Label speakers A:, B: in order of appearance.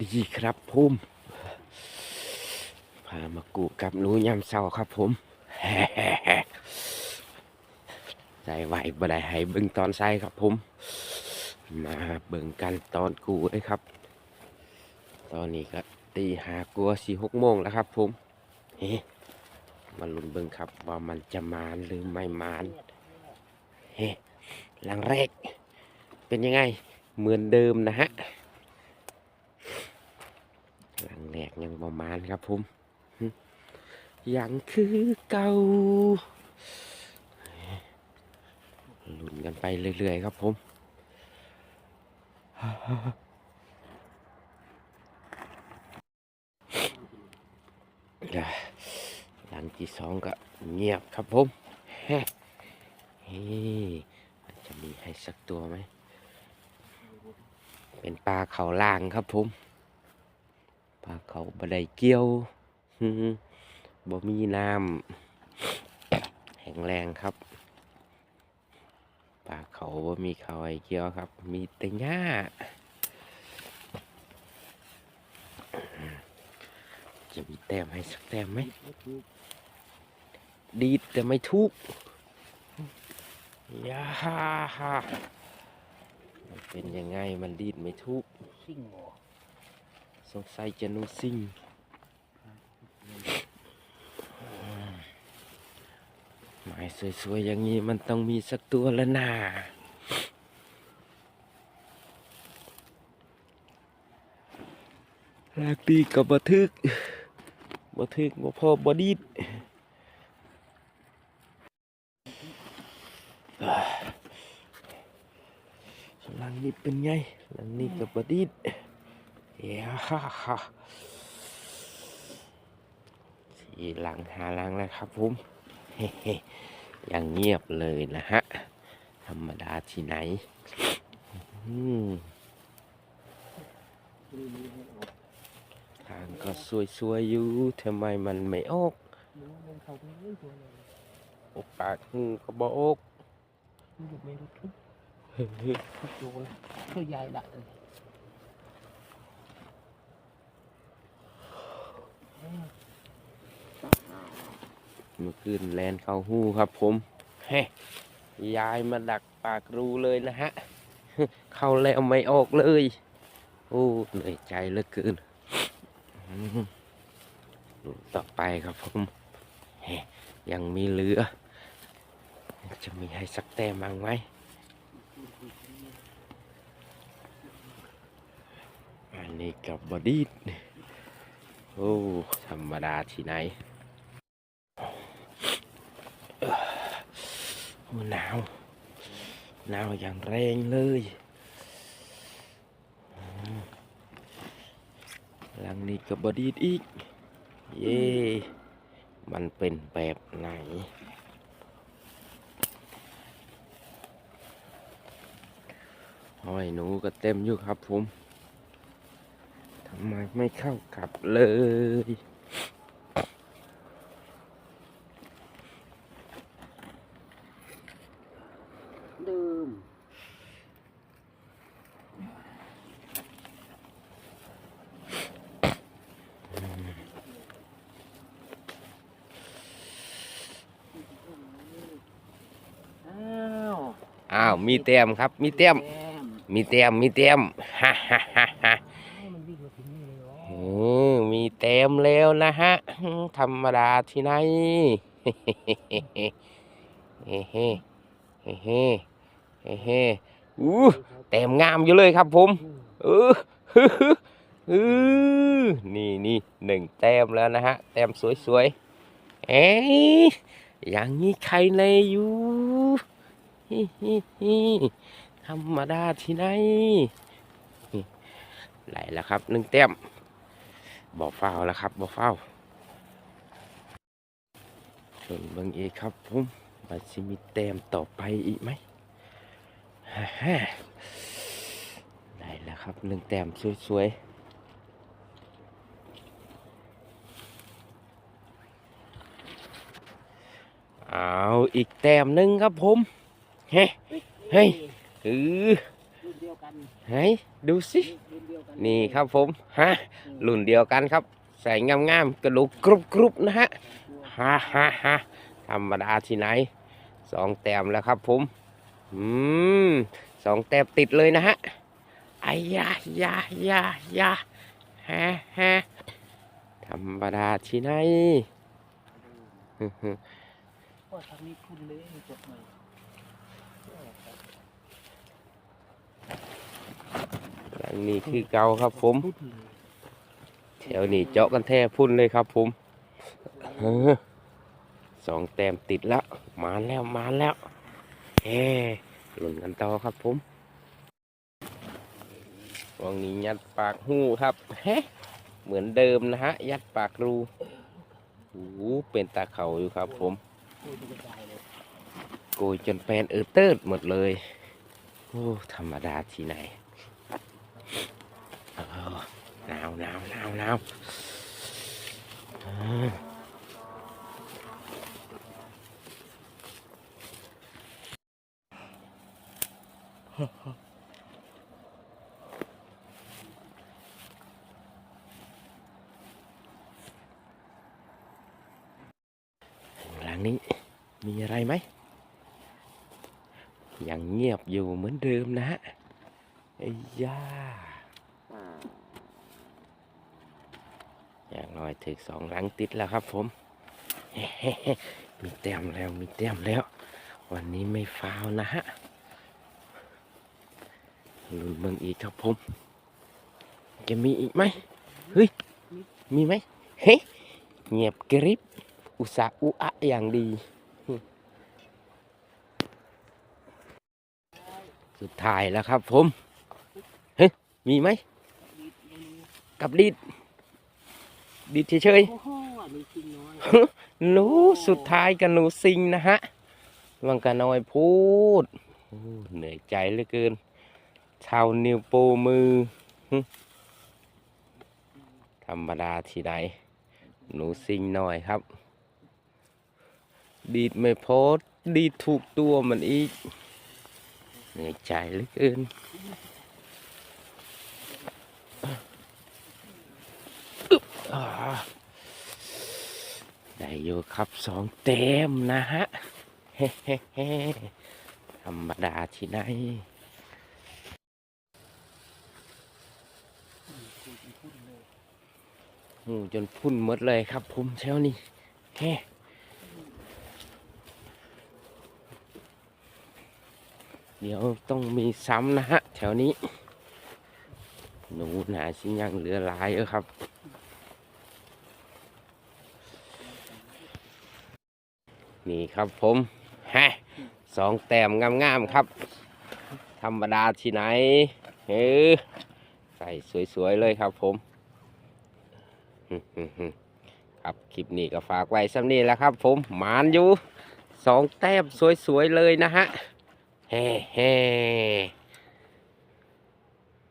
A: ดีครับผมพามากูกับหนูยำเศร้าครับผมใจไหวบ่ได้ให้เบิ่งตอนใส่ครับผม มาเบิ่งกันตอนกูเลยครับ ตอนนี้ก็ตีหากลัวสี่หกโมงแล้วครับผมเฮ้มาลุ้นเบิ่งครับว่ามันจะมานหรือไม่มานเฮ้หลังแรกเป็นยังไงเหมือนเดิมนะฮะ แรกยังประมาณครับผมยังคือเก่าลุ้นกันไปเรื่อยๆครับผมหลังที่สองก็เงียบครับผมเฮ้เฮ้มันจะมีให้สักตัวไหม เป็นปลาเขาล่างครับผม ปลาเขาบไดเกี้ยวบ่มีน้ำแข็งแรงครับปลาเขาบ่มีเขาไอเกี้ยวครับ มีแต่หญ้าจะมีแต้มให้สักแต้มไหมดีแต่ไม่ทุกยาฮ่าฮ่ามันเป็นยังไงมันดีดไม่ทุก
B: ซิ่งหมอ
A: สงสัยจะนูซิ่งหมายสวยๆอย่างนี้มันต้องมีสักตัวแล้วนะลากตีกับบะทึกบะทึกบ่พอบอดีดหลังนี้เป็นไงหลังนี้กับบอดีด ย่าฮ่าสี่หลังหาหลังแล้วครับผมเฮ้เฮ้ยังเงียบเลยนะฮะ ธรรมดาที่ไหนทางก็สวยๆอยู่ทำไมมันไม่ออก
B: มันเขาไม่รู้ตัวเลย
A: อกปากหก็บอก
B: มันอกไม่รู้ทุก
A: เฮ้ย
B: ทุกตัวเลยตัวใหญ่ละ เมื่
A: อคืนแลนเข้าหูครับผมเฮ้ยายมาดักปากรูเลยนะฮะ เข้าแล้วไม่ออกเลย โอ้เหนื่อยใจเหลือเกินต่อไปครับผมเฮยังมีเหลือ จะมีให้สักแต้มบ้างไหมอันนี้กับบอดี้ โอ้ธรรมดาที่ไหนโอ้หนาวหนาวอย่างแรงเลยหลังนี้กับบอดีดอีก เย่มันเป็นแบบไหนห้อยหนูก็เต็มอยู่ครับผม ทำไมไม่เข้ากับเลย
B: ดื่มอ้าว
A: อ้าว มีเต็มครับ มีเต็ม
B: แก้ม
A: มีเต็มมีเต็มฮ่าฮ่าฮ่าฮ่า
B: มมีเต็
A: มแล้วนะฮะ ธรรมดาที่ไหนเฮ้เฮ้เฮ้เฮ้เฮ้เฮ้อู้เต็มงามอยู่เลยครับผม
B: อืม
A: เออฮึฮึอือนี่นี่หนึ่งแต้มแล้วนะฮะ แต้มสวยๆ เอ๊ะอย่างนี้ใครเลยอยู่ฮิฮิฮิธรรมดาที่ไหนนี่ไหลแล้วครับหนึ่งแต้ม บอกเฝ้าวแล้วครับบอกเฝ้าวส่วนเบิ่งอีกครับผมว่าสิมีแต้มต่อไปอีกไหมฮ่าฮ่าได้แล้วครับหนึ่งแต้มสวยๆเอาอีกแต้มหนึ่งครับผม เฮ้ เฮ้ยเออ ไหนดูสิ
B: รุ่นเดียวกัน
A: นี่ครับผม ฮะ
B: อืม
A: รุ่นเดียวกันครับ ใส่งามๆกระดูกกรุบกรุบๆนะฮะฮ่าฮ่าฮ่าธรรมดาที่ไหน สองแต้มแล้วครับผม อืม สองแต้มติดเลยนะฮะไอ้ยายายายาฮะฮะธรรมดาที่ไหน
B: ก็ทางนี้คุณเลยจบใหม่
A: หลังนี้คือเก่าครับผม แถวนี้เจาะกันแท้พุ่นเลยครับผมสองแต้มติดแล้ว มาแล้วมาแล้วเฮ้หล่นกันต่อครับผมวงนี้ยัดปากหูครับเฮ้เหมือนเดิมนะฮะ ยัดปากรูโอ้เป็นตาเขาอยู่ครับผมโกยจนแปลนเออเติร์ดหมดเลย โอ้ ธรรมดาที่ไหน หนาวหนาวหนาวหนาวหลังนี้มีอะไรไหมยังเงียบอยู่เหมือนเดิมนะฮะไอ้ย่า อย่างน้อยถึงสองหลังติดแล้วครับผม มีแต้มแล้วมีแต้มแล้ว วันนี้ไม่ฟาวนะฮะลุ้นเมืองอีกครับผม จะมีอีกไหมเฮ้ย มีไหมเฮ้ยเงียบกริบ อุสาอุอะอย่างดี สุดท้ายแล้วครับผม เฮ้ย มีไหม กับดีด ดีดเฉย
B: โอ้โหอันนี้จริงน้อย
A: ๆหนูสุดท้ายกับหนูซิงนะฮะวังกะน้อยพูดโอ้เหนื่อยใจเหลือเกินชาวนิ้วโปมือหึธรรมดาที่ไหน หนูซิงหน่อยครับ ดีดไม่โพสดีดถูกตัวมันอีก เหนื่อยใจเหลือเกิน อ่า ได้อยู่ครับสองเต็มนะฮะธรรมดาที่ไหนหูจนพุ่นหมดเลยครับผมเช้านี้เฮ้เดี๋ยวต้องมีซ้ำนะฮะ แถวนี้ หนูหนาชิ้นยังเหลือหลายเออครับ นี่ครับผมฮะสองแต้มงามๆครับ ธรรมดาที่ไหนเออใส่สวยๆเลยครับผมครับคลิปนี้ก็ฝากไว้สำนี้แหล้วครับ ผมหมานอยู่สองแต้มสวยๆเลยนะฮะเฮ้เฮ้